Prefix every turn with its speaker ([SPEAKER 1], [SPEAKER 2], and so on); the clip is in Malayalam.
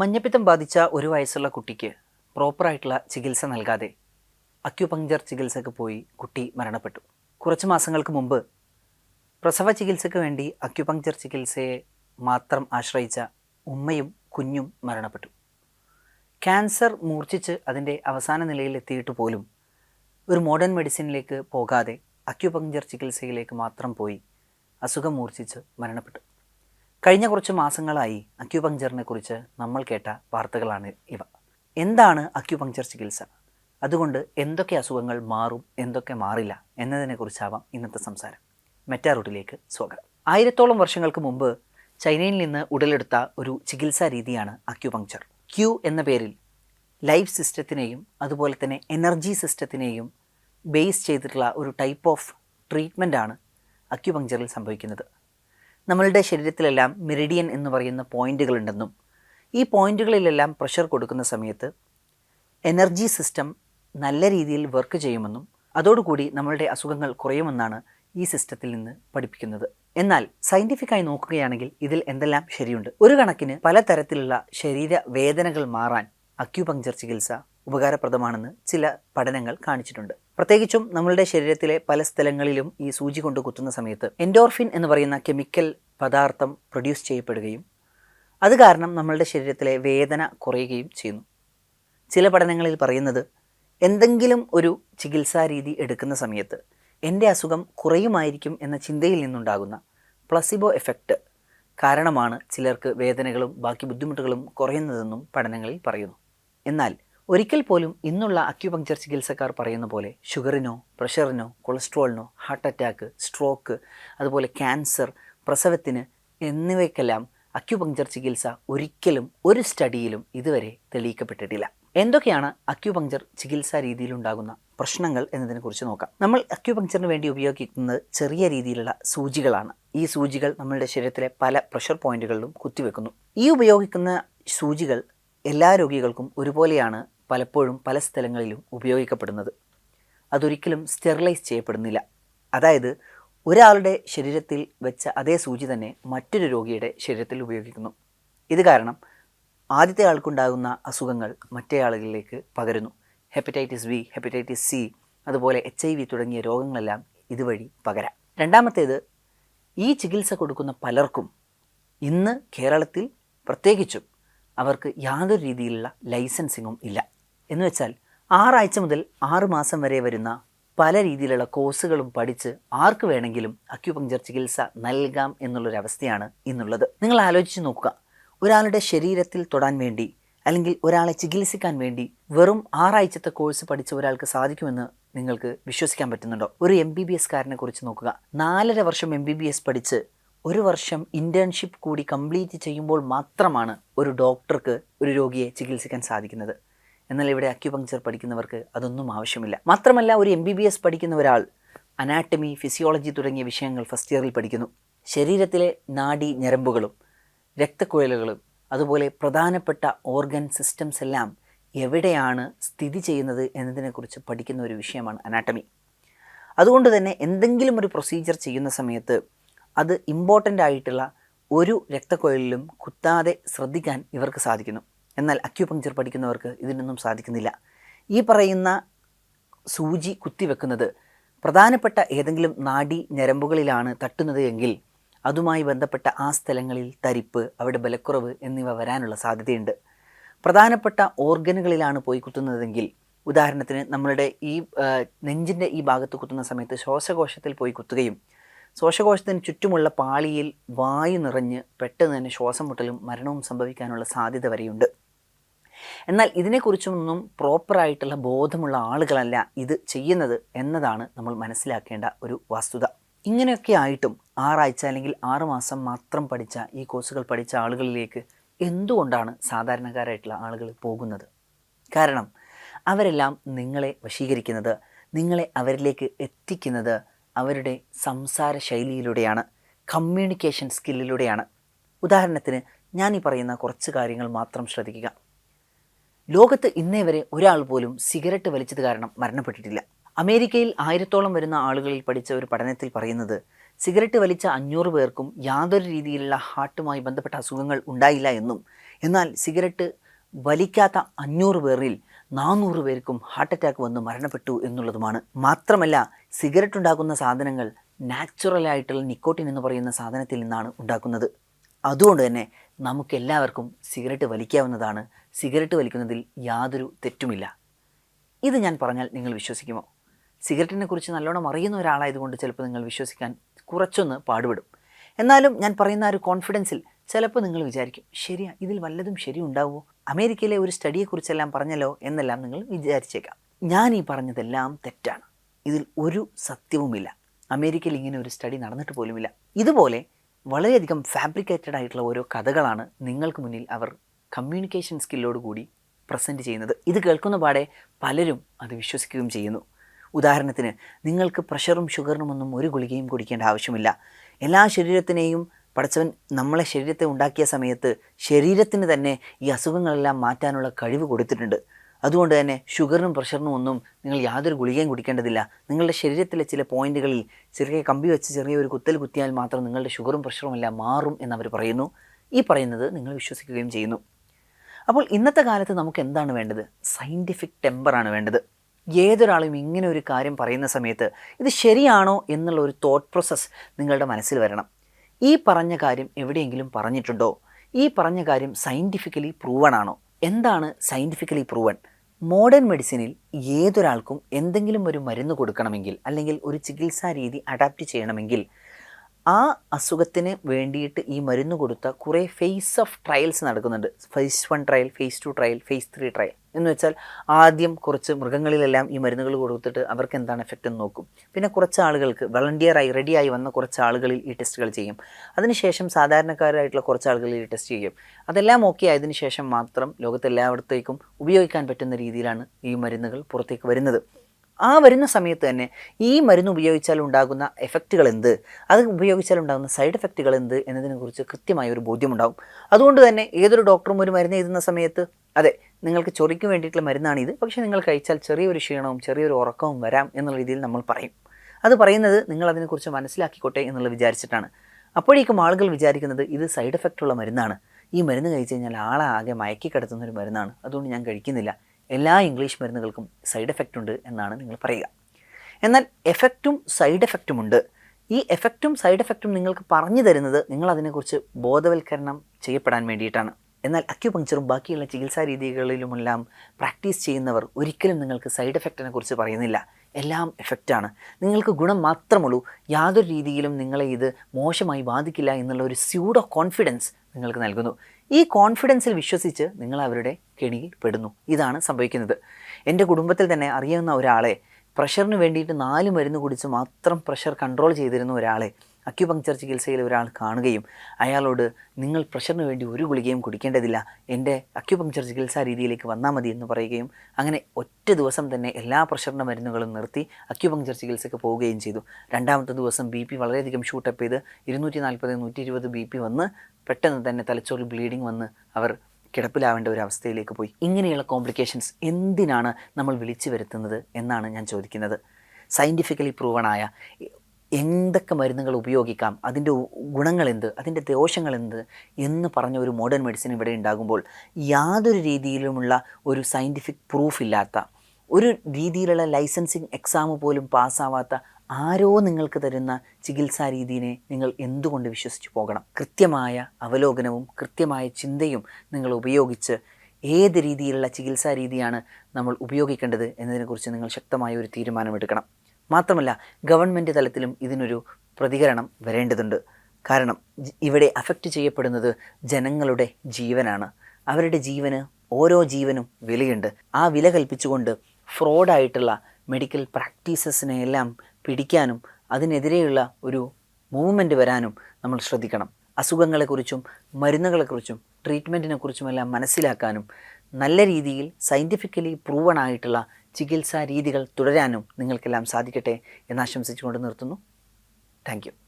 [SPEAKER 1] മഞ്ഞപ്പിത്തം ബാധിച്ച ഒരു വയസ്സുള്ള കുട്ടിക്ക് പ്രോപ്പറായിട്ടുള്ള ചികിത്സ നൽകാതെ അക്യുപങ്ചർ ചികിത്സക്ക് പോയി കുട്ടി മരണപ്പെട്ടു. കുറച്ച് മാസങ്ങൾക്ക് മുമ്പ് പ്രസവ ചികിത്സയ്ക്ക് വേണ്ടി അക്യുപങ്ചർ ചികിത്സയെ മാത്രം ആശ്രയിച്ച ഉമ്മയും കുഞ്ഞും മരണപ്പെട്ടു. ക്യാൻസർ മൂർച്ഛിച്ച് അതിന്റെ അവസാന നിലയിൽ എത്തിയിട്ട് പോലും ഒരു മോഡേൺ മെഡിസിനിലേക്ക് പോകാതെ അക്യുപങ്ചർ ചികിത്സയിലേക്ക് മാത്രം പോയി അസുഖം മൂർച്ഛിച്ച് മരണപ്പെട്ടു. കഴിഞ്ഞ കുറച്ച് മാസങ്ങളായി അക്യുപങ്ചറിനെ കുറിച്ച് നമ്മൾ കേട്ട വാർത്തകളാണ് ഇവ. എന്താണ് അക്യുപങ്ചർ ചികിത്സ? അതുകൊണ്ട് എന്തൊക്കെ അസുഖങ്ങൾ മാറും എന്തൊക്കെ മാറില്ല എന്നതിനെക്കുറിച്ചാവാം ഇന്നത്തെ സംസാരം. മെറ്റാറൂട്ടിലേക്ക് സ്വാഗതം. ആയിരത്തോളം വർഷങ്ങൾക്ക് മുമ്പ് ചൈനയിൽ നിന്ന് ഉടലെടുത്ത ഒരു ചികിത്സാ രീതിയാണ് അക്യുപങ്ചർ ക്യൂ എന്ന പേരിൽ ലൈഫ് സിസ്റ്റത്തിനെയും അതുപോലെ തന്നെ എനർജി സിസ്റ്റത്തിനെയും ബേസ് ചെയ്തിട്ടുള്ള ഒരു ടൈപ്പ് ഓഫ് ട്രീറ്റ്മെന്റാണ് അക്യുപങ്ചറിൽ സംഭവിക്കുന്നത്. നമ്മളുടെ ശരീരത്തിലെല്ലാം മെറിഡിയൻ എന്ന് പറയുന്ന പോയിന്റുകളുണ്ടെന്നും ഈ പോയിന്റുകളിലെല്ലാം പ്രഷർ കൊടുക്കുന്ന സമയത്ത് എനർജി സിസ്റ്റം നല്ല രീതിയിൽ വർക്ക് ചെയ്യുമെന്നും അതോടുകൂടി നമ്മളുടെ അസുഖങ്ങൾ കുറയുമെന്നാണ് ഈ സിസ്റ്റത്തിൽ നിന്ന് പഠിപ്പിക്കുന്നത്. എന്നാൽ സയന്റിഫിക്കായി നോക്കുകയാണെങ്കിൽ ഇതിൽ എന്തെല്ലാം ശരിയുണ്ട്? ഒരു കണക്കിന് പലതരത്തിലുള്ള ശരീര വേദനകൾ മാറാൻ അക്യുപങ്ചർ ചികിത്സ ഉപകാരപ്രദമാണെന്ന് ചില പഠനങ്ങൾ കാണിച്ചിട്ടുണ്ട്. പ്രത്യേകിച്ചും നമ്മളുടെ ശരീരത്തിലെ പല സ്ഥലങ്ങളിലും ഈ സൂചി കൊണ്ട് കുത്തുന്ന സമയത്ത് എൻഡോർഫിൻ എന്ന് പറയുന്ന കെമിക്കൽ പദാർത്ഥം പ്രൊഡ്യൂസ് ചെയ്യപ്പെടുകയും അത് കാരണം നമ്മളുടെ ശരീരത്തിലെ വേദന കുറയുകയും ചെയ്യുന്നു. ചില പഠനങ്ങളിൽ പറയുന്നത് എന്തെങ്കിലും ഒരു ചികിത്സാ രീതി എടുക്കുന്ന സമയത്ത് എന്റെ അസുഖം കുറയുമായിരിക്കും എന്ന ചിന്തയിൽ നിന്നുണ്ടാകുന്ന പ്ലസിബോ എഫക്റ്റ് കാരണമാണ് ചിലർക്ക് വേദനകളും ബാക്കി ബുദ്ധിമുട്ടുകളും കുറയുന്നതെന്നും പഠനങ്ങളിൽ പറയുന്നു. എന്നാൽ ഒരിക്കൽ പോലും ഇന്നുള്ള അക്യുപങ്ചർ ചികിത്സക്കാർ പറയുന്ന പോലെ ഷുഗറിനോ പ്രഷറിനോ കൊളസ്ട്രോളിനോ ഹാർട്ട് അറ്റാക്ക് സ്ട്രോക്ക് അതുപോലെ ക്യാൻസർ പ്രസവത്തിന് എന്നിവയ്ക്കെല്ലാം അക്യുപങ്ചർ ചികിത്സ ഒരിക്കലും ഒരു സ്റ്റഡിയിലും ഇതുവരെ തെളിയിക്കപ്പെട്ടിട്ടില്ല. എന്തൊക്കെയാണ് അക്യുപങ്ചർ ചികിത്സാ രീതിയിലുണ്ടാകുന്ന പ്രശ്നങ്ങൾ എന്നതിനെക്കുറിച്ച് നോക്കാം. നമ്മൾ അക്യുപങ്ചറിന് വേണ്ടി ഉപയോഗിക്കുന്നത് ചെറിയ രീതിയിലുള്ള സൂചികളാണ്. ഈ സൂചികൾ നമ്മളുടെ ശരീരത്തിലെ പല പ്രഷർ പോയിന്റുകളിലും കുത്തിവെക്കുന്നു. ഈ ഉപയോഗിക്കുന്ന സൂചികൾ എല്ലാ രോഗികൾക്കും ഒരുപോലെയാണ് പലപ്പോഴും പല സ്ഥലങ്ങളിലും ഉപയോഗിക്കപ്പെടുന്നത്. അതൊരിക്കലും സ്റ്റെറിലൈസ് ചെയ്യപ്പെടുന്നില്ല. അതായത് ഒരാളുടെ ശരീരത്തിൽ വെച്ച അതേ സൂചി തന്നെ മറ്റൊരു രോഗിയുടെ ശരീരത്തിൽ ഉപയോഗിക്കുന്നു. ഇത് കാരണം ആദ്യത്തെ ആൾക്കുണ്ടാകുന്ന അസുഖങ്ങൾ മറ്റേ ആളുകളിലേക്ക് പകരുന്നു. ഹെപ്പറ്റൈറ്റിസ് ബി ഹെപ്പറ്റൈറ്റിസ് സി അതുപോലെ എച്ച് ഐ വി തുടങ്ങിയ രോഗങ്ങളെല്ലാം ഇതുവഴി പകരാം. രണ്ടാമത്തേത് ഈ ചികിത്സ കൊടുക്കുന്ന പലർക്കും ഇന്ന് കേരളത്തിൽ പ്രത്യേകിച്ചും അവർക്ക് യാതൊരു രീതിയിലുള്ള ലൈസൻസിങ്ങും ഇല്ല. എന്ന് വെച്ചാൽ ആറാഴ്ച മുതൽ ആറ് മാസം വരെ വരുന്ന പല രീതിയിലുള്ള കോഴ്സുകളും പഠിച്ച് ആർക്ക് വേണമെങ്കിലും അക്യുപങ്ചർ ചികിത്സ നൽകാം എന്നുള്ളൊരവസ്ഥയാണ് ഇന്നുള്ളത്. നിങ്ങൾ ആലോചിച്ച് നോക്കുക. ഒരാളുടെ ശരീരത്തിൽ തൊടാൻ വേണ്ടി അല്ലെങ്കിൽ ഒരാളെ ചികിത്സിക്കാൻ വേണ്ടി വെറും ആറാഴ്ചത്തെ കോഴ്സ് പഠിച്ച ഒരാൾക്ക് സാധിക്കുമെന്ന് നിങ്ങൾക്ക് വിശ്വസിക്കാൻ പറ്റുന്നുണ്ടോ? ഒരു എം ബി ബി എസ് കാരനെ കുറിച്ച് നോക്കുക. നാലര വർഷം എം ബി ബി എസ് പഠിച്ച് ഒരു വർഷം ഇന്റേൺഷിപ്പ് കൂടി കംപ്ലീറ്റ് ചെയ്യുമ്പോൾ മാത്രമാണ് ഒരു ഡോക്ടർക്ക് ഒരു രോഗിയെ ചികിത്സിക്കാൻ സാധിക്കുന്നത്. എന്നാൽ ഇവിടെ അക്യുപങ്ചർ പഠിക്കുന്നവർക്ക് അതൊന്നും ആവശ്യമില്ല. മാത്രമല്ല ഒരു എം ബി ബി എസ് പഠിക്കുന്ന ഒരാൾ അനാട്ടമി ഫിസിയോളജി തുടങ്ങിയ വിഷയങ്ങൾ ഫസ്റ്റ് ഇയറിൽ പഠിക്കുന്നു. ശരീരത്തിലെ നാഡി ഞരമ്പുകളും രക്തക്കുഴലുകളും അതുപോലെ പ്രധാനപ്പെട്ട ഓർഗൻ സിസ്റ്റംസ് എല്ലാം എവിടെയാണ് സ്ഥിതി ചെയ്യുന്നത് എന്നതിനെക്കുറിച്ച് പഠിക്കുന്ന ഒരു വിഷയമാണ് അനാട്ടമി അതുകൊണ്ട് തന്നെ എന്തെങ്കിലും ഒരു പ്രൊസീജിയർ ചെയ്യുന്ന സമയത്ത് അത് ഇമ്പോർട്ടന്റ് ആയിട്ടുള്ള ഒരു രക്തക്കുഴലിലും കുത്താതെ ശ്രദ്ധിക്കാൻ ഇവർക്ക് സാധിക്കുന്നു. എന്നാൽ അക്യുപങ്ചർ പഠിക്കുന്നവർക്ക് ഇതിനൊന്നും സാധിക്കുന്നില്ല. ഈ പറയുന്ന സൂചി കുത്തിവെക്കുന്നത് പ്രധാനപ്പെട്ട ഏതെങ്കിലും നാഡി ഞരമ്പുകളിലാണ് തട്ടുന്നത് എങ്കിൽ അതുമായി ബന്ധപ്പെട്ട ആ സ്ഥലങ്ങളിൽ തരിപ്പ് അവിടെ ബലക്കുറവ് എന്നിവ വരാനുള്ള സാധ്യതയുണ്ട്. പ്രധാനപ്പെട്ട ഓർഗനുകളിലാണ് പോയി കുത്തുന്നതെങ്കിൽ ഉദാഹരണത്തിന് നമ്മളുടെ ഈ നെഞ്ചിന്റെ ഈ ഭാഗത്ത് കുത്തുന്ന സമയത്ത് ശ്വാസകോശത്തിൽ പോയി കുത്തുകയും ശ്വാസകോശത്തിന് ചുറ്റുമുള്ള പാളിയിൽ വായു നിറഞ്ഞ് പെട്ടെന്ന് തന്നെ ശ്വാസം മുട്ടലും മരണവും സംഭവിക്കാനുള്ള സാധ്യത വരെയുണ്ട്. എന്നാൽ ഇതിനെക്കുറിച്ചൊന്നും പ്രോപ്പറായിട്ടുള്ള ബോധമുള്ള ആളുകളല്ല ഇത് ചെയ്യുന്നത് എന്നതാണ് നമ്മൾ മനസ്സിലാക്കേണ്ട ഒരു വസ്തുത. ഇങ്ങനെയൊക്കെ ആയിട്ടും ആറാഴ്ച അല്ലെങ്കിൽ ആറുമാസം മാത്രം പഠിച്ച ഈ കോഴ്സുകൾ പഠിച്ച ആളുകളിലേക്ക് എന്തുകൊണ്ടാണ് സാധാരണക്കാരായിട്ടുള്ള ആളുകൾ പോകുന്നത്? കാരണം അവരെല്ലാം നിങ്ങളെ വശീകരിക്കുന്നത് നിങ്ങളെ അവരിലേക്ക് എത്തിക്കുന്നത് അവരുടെ സംസാര ശൈലിയിലൂടെയാണ് കമ്മ്യൂണിക്കേഷൻ സ്കില്ലിലൂടെയാണ്. ഉദാഹരണത്തിന് ഞാൻ ഈ പറയുന്ന കുറച്ച് കാര്യങ്ങൾ മാത്രം ശ്രദ്ധിക്കുക. ലോകത്ത് ഇന്നേ വരെ ഒരാൾ പോലും സിഗരറ്റ് വലിച്ചത് കാരണം മരണപ്പെട്ടിട്ടില്ല. അമേരിക്കയിൽ ആയിരത്തോളം വരുന്ന ആളുകളിൽ പഠിച്ച ഒരു പഠനത്തിൽ പറയുന്നത് സിഗരറ്റ് വലിച്ച അഞ്ഞൂറ് പേർക്കും യാതൊരു രീതിയിലുള്ള ഹാർട്ടുമായി ബന്ധപ്പെട്ട അസുഖങ്ങൾ ഉണ്ടായില്ല എന്നും എന്നാൽ സിഗരറ്റ് വലിക്കാത്ത അഞ്ഞൂറ് പേരിൽ നാനൂറ് പേർക്കും ഹാർട്ട് അറ്റാക്ക് വന്ന് മരണപ്പെട്ടു എന്നുള്ളതുമാണ്. മാത്രമല്ല സിഗരറ്റ് ഉണ്ടാക്കുന്ന സാധനങ്ങൾ നാച്ചുറലായിട്ടുള്ള നിക്കോട്ടിൻ എന്ന് പറയുന്ന സാധനത്തിൽ നിന്നാണ് ഉണ്ടാക്കുന്നത്. അതുകൊണ്ട് തന്നെ നമുക്കെല്ലാവർക്കും സിഗരറ്റ് വലിക്കാവുന്നതാണ്. സിഗരറ്റ് വലിക്കുന്നതിൽ യാതൊരു തെറ്റുമില്ല. ഇത് ഞാൻ പറഞ്ഞാൽ നിങ്ങൾ വിശ്വസിക്കുമോ? സിഗരറ്റിനെ കുറിച്ച് നല്ലോണം അറിയുന്ന ഒരാളായതുകൊണ്ട് ചിലപ്പോൾ നിങ്ങൾ വിശ്വസിക്കാൻ കുറച്ചൊന്ന് പാടുപെടും. എന്നാലും ഞാൻ പറയുന്ന ആ ഒരു കോൺഫിഡൻസിൽ ചിലപ്പോൾ നിങ്ങൾ വിചാരിക്കും ശരിയാ ഇതിൽ വല്ലതും ശരിയുണ്ടാവുമോ അമേരിക്കയിലെ ഒരു സ്റ്റഡിയെക്കുറിച്ചെല്ലാം പറഞ്ഞല്ലോ എന്നെല്ലാം നിങ്ങൾ വിചാരിച്ചേക്കാം. ഞാൻ ഈ പറഞ്ഞതെല്ലാം തെറ്റാണ്. ഇതിൽ ഒരു സത്യവുമില്ല. അമേരിക്കയിൽ ഇങ്ങനെ ഒരു സ്റ്റഡി നടന്നിട്ട് പോലുമില്ല. ഇതുപോലെ വളരെയധികം ഫാബ്രിക്കേറ്റഡ് ആയിട്ടുള്ള ഓരോ കഥകളാണ് നിങ്ങൾക്ക് മുന്നിൽ അവർ കമ്മ്യൂണിക്കേഷൻ സ്കില്ലോട് കൂടി പ്രസന്റ് ചെയ്യുന്നത്. ഇത് കേൾക്കുന്ന പാടെ പലരും അത് വിശ്വസിക്കുകയും ചെയ്യുന്നു. ഉദാഹരണത്തിന് നിങ്ങൾക്ക് പ്രഷറും ഷുഗറിനും ഒന്നും ഒരു ഗുളികയും കുടിക്കേണ്ട ആവശ്യമില്ല. എല്ലാ ശരീരത്തിനെയും പടച്ചവൻ നമ്മളെ ശരീരത്തെ ഉണ്ടാക്കിയ സമയത്ത് ശരീരത്തിന് തന്നെ ഈ അസുഖങ്ങളെല്ലാം മാറ്റാനുള്ള കഴിവ് കൊടുത്തിട്ടുണ്ട്. അതുകൊണ്ട് തന്നെ ഷുഗറിനും പ്രഷറിനും ഒന്നും നിങ്ങൾ യാതൊരു ഗുളികയും കുടിക്കേണ്ടതില്ല. നിങ്ങളുടെ ശരീരത്തിലെ ചില പോയിന്റുകളിൽ ചെറിയ കമ്പി വെച്ച് ചെറിയ ഒരു കുത്തൽ കുത്തിയാൽ മാത്രം നിങ്ങളുടെ ഷുഗറും പ്രഷറും എല്ലാം മാറും എന്നവർ പറയുന്നു. ഈ പറയുന്നത് നിങ്ങൾ വിശ്വസിക്കുകയും ചെയ്യുന്നു. അപ്പോൾ ഇന്നത്തെ കാലത്ത് നമുക്ക് എന്താണ് വേണ്ടത്? സയന്റിഫിക് ടെമ്പറാണ് വേണ്ടത്. ഏതൊരാളും ഇങ്ങനെ ഒരു കാര്യം പറയുന്ന സമയത്ത് ഇത് ശരിയാണോ എന്നുള്ള ഒരു തോട്ട് പ്രോസസ്സ് നിങ്ങളുടെ മനസ്സിൽ വരണം. ഈ പറഞ്ഞ കാര്യം എവിടെയെങ്കിലും പറഞ്ഞിട്ടുണ്ടോ? ഈ പറഞ്ഞ കാര്യം സയന്റിഫിക്കലി പ്രൂവൺ ആണോ? എന്താണ് സയന്റിഫിക്കലി പ്രൂവൺ മോഡേൺ മെഡിസിനിൽ ഏതൊരാൾക്കും എന്തെങ്കിലും ഒരു മരുന്ന് കൊടുക്കണമെങ്കിൽ അല്ലെങ്കിൽ ഒരു ചികിത്സാ രീതി അഡാപ്റ്റ് ചെയ്യണമെങ്കിൽ ആ അസുഖത്തിന് വേണ്ടിയിട്ട് ഈ മരുന്ന് കൊടുത്ത കുറേ ഫേസ് ഓഫ് ട്രയൽസ് നടക്കുന്നുണ്ട്. Phase one trial phase two trial phase three trial എന്ന് വെച്ചാൽ ആദ്യം കുറച്ച് മൃഗങ്ങളിലെല്ലാം ഈ മരുന്നുകൾ കൊടുത്തിട്ട് അവർക്ക് എന്താണ് എഫക്റ്റ് എന്ന് നോക്കും. പിന്നെ കുറച്ച് ആളുകൾക്ക് വളണ്ടിയറായി റെഡിയായി വന്ന കുറച്ച് ആളുകളിൽ ഈ ടെസ്റ്റുകൾ ചെയ്യും. അതിനുശേഷം സാധാരണക്കാരായിട്ടുള്ള കുറച്ച് ആളുകളിൽ ഈ ടെസ്റ്റ് ചെയ്യും. അതെല്ലാം ഓക്കെ ആയതിനു ശേഷം മാത്രം ലോകത്തെല്ലായിടത്തേക്കും ഉപയോഗിക്കാൻ പറ്റുന്ന രീതിയിലാണ് ഈ മരുന്നുകൾ പുറത്തേക്ക് വരുന്നത്. ആ വരുന്ന സമയത്ത് തന്നെ ഈ മരുന്ന് ഉപയോഗിച്ചാൽ ഉണ്ടാകുന്ന എഫക്റ്റുകൾ എന്ത്? അത് ഉപയോഗിച്ചാൽ ഉണ്ടാകുന്ന സൈഡ് എഫക്റ്റുകൾ എന്ത്? എന്നതിനെക്കുറിച്ച് കൃത്യമായ ഒരു ബോധ്യമുണ്ടാകും അതുകൊണ്ട് തന്നെ ഏതൊരു ഡോക്ടറും ഒരു മരുന്ന് എഴുതുന്ന സമയത്ത് അതെ നിങ്ങൾക്ക് ചൊറിക്ക് വേണ്ടിയിട്ടുള്ള മരുന്നാണ് ഇത്. പക്ഷേ നിങ്ങൾ കഴിച്ചാൽ ചെറിയൊരു ക്ഷീണവും ചെറിയൊരു ഉറക്കവും വരാം എന്നുള്ള രീതിയിൽ നമ്മൾ പറയും. അത് പറയുന്നത് നിങ്ങൾ അതിനെക്കുറിച്ച് മനസ്സിലാക്കിക്കോട്ടെ എന്നുള്ള വിചാരിച്ചിട്ടാണ്. അപ്പോഴേക്കും ആളുകൾ വിചാരിക്കുന്നത് ഇത് സൈഡ് എഫക്റ്റുള്ള മരുന്നാണ്. ഈ മരുന്ന് കഴിച്ചു കഴിഞ്ഞാൽ ആളെ ആകെ മയക്കി കിടത്തുന്ന ഒരു മരുന്നാണ്. അതുകൊണ്ട് ഞാൻ കഴിക്കുന്നില്ല. എല്ലാ ഇംഗ്ലീഷ് മരുന്നുകൾക്കും സൈഡ് എഫക്റ്റ് ഉണ്ട് എന്നാണ് നിങ്ങൾ പറയുക. എന്നാൽ എഫക്റ്റും സൈഡ് എഫക്റ്റും ഉണ്ട്. ഈ എഫക്റ്റും സൈഡ് എഫക്റ്റും നിങ്ങൾക്ക് പറഞ്ഞു തരുന്നത് നിങ്ങൾ അതിനെക്കുറിച്ച് ബോധവൽക്കരണം ചെയ്യപ്പെടാൻ വേണ്ടിയിട്ടാണ്. എന്നാൽ അക്യുപങ്ക്ചറും ബാക്കിയുള്ള ചികിത്സാ രീതികളിലുമെല്ലാം പ്രാക്ടീസ് ചെയ്യുന്നവർ ഒരിക്കലും നിങ്ങൾക്ക് സൈഡ് എഫക്റ്റിനെ കുറിച്ച് പറയുന്നില്ല. എല്ലാം എഫക്റ്റാണ് നിങ്ങൾക്ക് ഗുണം മാത്രമുള്ളൂ. യാതൊരു രീതിയിലും നിങ്ങളെ ഇത് മോശമായി ബാധിക്കില്ല എന്നുള്ള ഒരു സ്യൂഡോ കോൺഫിഡൻസ് നിങ്ങൾക്ക് നൽകുന്നു. ഈ കോൺഫിഡൻസിൽ വിശ്വസിച്ച് നിങ്ങൾ അവരുടെ കെണിയിൽ പെടുന്നു. ഇതാണ് സംഭവിക്കുന്നത്. എന്റെ കുടുംബത്തിൽ തന്നെ അറിയാവുന്ന ഒരാളെ പ്രഷറിന് വേണ്ടിയിട്ട് നാല് മരുന്ന് കുടിച്ച് മാത്രം പ്രഷർ കൺട്രോൾ ചെയ്തിരുന്ന ഒരാളെ അക്യുപങ്ക്ചർ ചികിത്സയിൽ ഒരാൾ കാണുകയും അയാളോട് നിങ്ങൾ പ്രഷറിന് വേണ്ടി ഒരു ഗുളികയും കുടിക്കേണ്ടതില്ല. എന്റെ അക്യുപങ്ചർ ചികിത്സാ രീതിയിലേക്ക് വന്നാൽ മതി എന്ന് പറയുകയും അങ്ങനെ ഒറ്റ ദിവസം തന്നെ എല്ലാ പ്രഷറിന്റെ മരുന്നുകളും നിർത്തി അക്യുപങ്ചർ ചികിത്സയ്ക്ക് പോവുകയും ചെയ്തു. രണ്ടാമത്തെ ദിവസം ബി പി വളരെയധികം ഷൂട്ടപ്പ് ചെയ്ത് ഇരുന്നൂറ്റി നാൽപ്പത് നൂറ്റി ഇരുപത് ബി പി വന്ന് പെട്ടെന്ന് തന്നെ തലച്ചോറിൽ ബ്ലീഡിങ് വന്ന് അവർ കിടപ്പിലാവേണ്ട ഒരു അവസ്ഥയിലേക്ക് പോയി. ഇങ്ങനെയുള്ള കോംപ്ലിക്കേഷൻസ് എന്തിനാണ് നമ്മൾ വിളിച്ചു വരുത്തുന്നത് എന്നാണ് ഞാൻ ചോദിക്കുന്നത്. സയന്റിഫിക്കലി പ്രൂവണായ എന്തൊക്കെ മരുന്നുകൾ ഉപയോഗിക്കാം? അതിന്റെ ഗുണങ്ങൾ എന്ത് അതിന്റെ ദോഷങ്ങൾ എന്ത് എന്ന് പറഞ്ഞ ഒരു മോഡേൺ മെഡിസിൻ ഇവിടെ ഉണ്ടാകുമ്പോൾ യാതൊരു രീതിയിലുമുള്ള ഒരു സയന്റിഫിക് പ്രൂഫ് ഇല്ലാത്ത ഒരു രീതിയിലുള്ള ലൈസൻസിങ് എക്സാം പോലും പാസ്സാവാത്ത ആരോ നിങ്ങൾക്ക് തരുന്ന ചികിത്സാ രീതിയെ നിങ്ങൾ എന്തുകൊണ്ട് വിശ്വസിച്ച് പോകണം? കൃത്യമായ അവലോകനവും കൃത്യമായ ചിന്തയും നിങ്ങൾ ഉപയോഗിച്ച് ഏത് രീതിയിലുള്ള ചികിത്സാ രീതിയാണ് നമ്മൾ ഉപയോഗിക്കേണ്ടത് എന്നതിനെക്കുറിച്ച് നിങ്ങൾ ശക്തമായ ഒരു തീരുമാനമെടുക്കണം. മാത്രമല്ല ഗവൺമെന്റ് തലത്തിലും ഇതിനൊരു പ്രതികരണം വരേണ്ടതുണ്ട്. കാരണം ഇവിടെ അഫക്റ്റ് ചെയ്യപ്പെടുന്നത് ജനങ്ങളുടെ ജീവനാണ്. അവരുടെ ജീവന് ഓരോ ജീവനും വിലയുണ്ട്. ആ വില കൽപ്പിച്ചുകൊണ്ട് ഫ്രോഡായിട്ടുള്ള മെഡിക്കൽ പ്രാക്ടീസസിനെ എല്ലാം പിടിക്കാനും അതിനെതിരെയുള്ള ഒരു മൂവ്മെന്റ് വരാനും നമ്മൾ ശ്രദ്ധിക്കണം. അസുഖങ്ങളെക്കുറിച്ചും മരുന്നുകളെക്കുറിച്ചും ട്രീറ്റ്മെന്റിനെക്കുറിച്ചുമെല്ലാം മനസ്സിലാക്കാനും നല്ല രീതിയിൽ സയന്റിഫിക്കലി പ്രൂവൺ ആയിട്ടുള്ള ചികിത്സാ രീതികൾ തുടരാനും നിങ്ങൾക്കെല്ലാം സാധിക്കട്ടെ എന്നാശംസിച്ചുകൊണ്ട് നിർത്തുന്നു. താങ്ക്